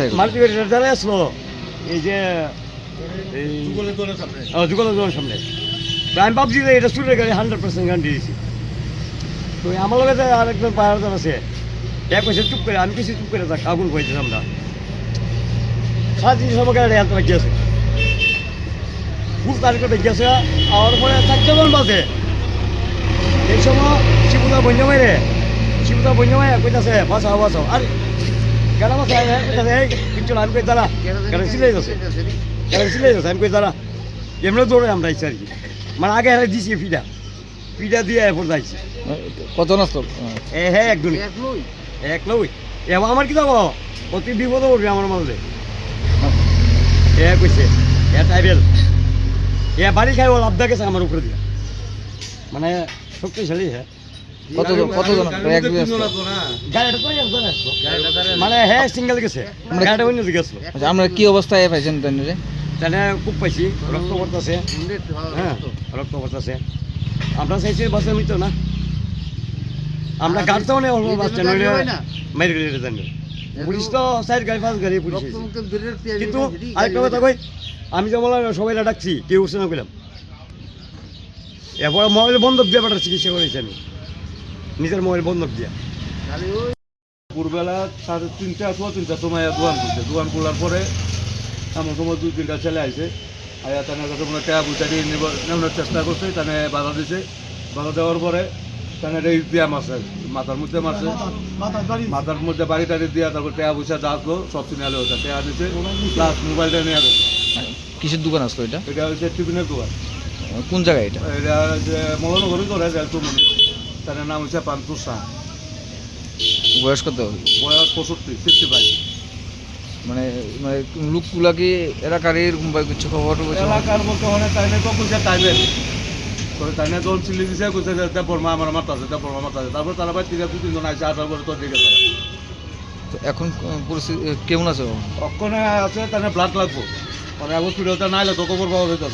Cycle. আসলো। এই যে এই যুগলের সামনে। আমি ভাবছি যে এটা চুরের গাড়ি হান্ড্রেড পার্সেন্ট গান দিয়েছি। তো আমার লগে যে আরেকজন পাহাড় আছে এক চুপ করে আমি কিছু চুপ করে থাক আগুন হয়েছে আমরা। সারা জিনিস আমার গাড়ি হাতে বাকি খুব তারিখে বেঁচে আছে আর পরে চারটে জন বাজে। এই সময় শিবুদা বন্য মাইরে শিবুদা বন্য মাইরে কইতাছে বাঁচাও বাঁচাও। আর কেন বাঁচাও কইতাছে এই আমি কই দাঁড়া। কেন সিলাই যাচ্ছে কেন সিলাই যাচ্ছে আমি কই দাঁড়া। এমনি দৌড়ে আমরা আইছি আর কি। মানে আগে হারে দিছি ফিডা। ফিডা দিয়ে এরপর যাইছি। কত নষ্ট? এ হ্যাঁ একদম এক লই। এবার আমার কি যাব অতি বিপদ পড়বে আমার মাঝে। এ কইছে এ টাইবেল এ বাড়ি খাই ও লাভ গেছে আমার উপরে দিয়ে। মানে শক্তিশালী হ্যাঁ। একজন মানে হ্যাঁ সিঙ্গেল গেছে। আমরা- গাড়িটা অন্য দিকে আসলো আচ্ছা আমরা কি অবস্থায় পাইছেন তাই তাহলে খুব পাইছি রক্ত পড়তেছে। হ্যাঁ রক্ত পড়তেছে। আমরা চাইছি বাসে মিতো না? আমরা গাড়িতে অনেক অল্প বাচ্চা নইলে মেরে গেলে জানি পুলিশ তো সাইড গাড়ি পাঁচ গাড়ি পুলিশ কিন্তু আরেকটা কথা কই? আমি যেমন সবাই ডাকছি কেউ উঠছে না পেলাম এরপর মোবাইল বন্ধক দিয়ে পাঠার চিকিৎসা করেছি আমি। নিজের মোবাইল বন্ধক দিয়ে। ভোরবেলা সাড়ে তিনটা সোয়া তিনটা সময় দোকান করছে দোকান খোলার পরে এমন সময় দুই তিনটা ছেলে আছে আয়া তাদের কাছে মনে টাকা পয়সা দিয়ে নিব নেওয়ার চেষ্টা করছে। তানে বাধা দিছে। বাধা দেওয়ার পরে তানে এই দিয়া মারছে মাথার মধ্যে মারছে। মাথার মধ্যে বাড়ি টাড়ি দিয়া তারপর টাকা পয়সা যা আসলো সব কিনে আলো ওটা টাকা দিছে। প্লাস মোবাইলটা নিয়ে গেছে কিসের দোকান আসলো এটা? এটা হচ্ছে টিফিনের দোকান। কোন জায়গায় এটা? এটা যে মদনগরি করে রেলতুমনি তার নাম হচ্ছে পান্তুর শাহ। বয়স কত? বয়স পঁয়ষট্টি ফিফটি ফাইভ। মানে মানে লোকগুলা কি এলাকার এরকম বা কিছু খবর? এলাকার মতো অনেক টাইমে তো কইছে টাইমে তো টাইমে দল চিলি দিছে কইছে যে দেবর মা আমার মাথা আছে দেবর মা মাথা আছে। তারপর তারা বাড়ি থেকে দু তিনজন আইসে আসার পরে তো তারা। তো এখন পরিস্থিতি কেমন আছে? অক্ষণে আছে তাহলে ব্লাড লাগবো। মানে হসপিটালটা নাইলে তো খবর পাওয়া যেতেছে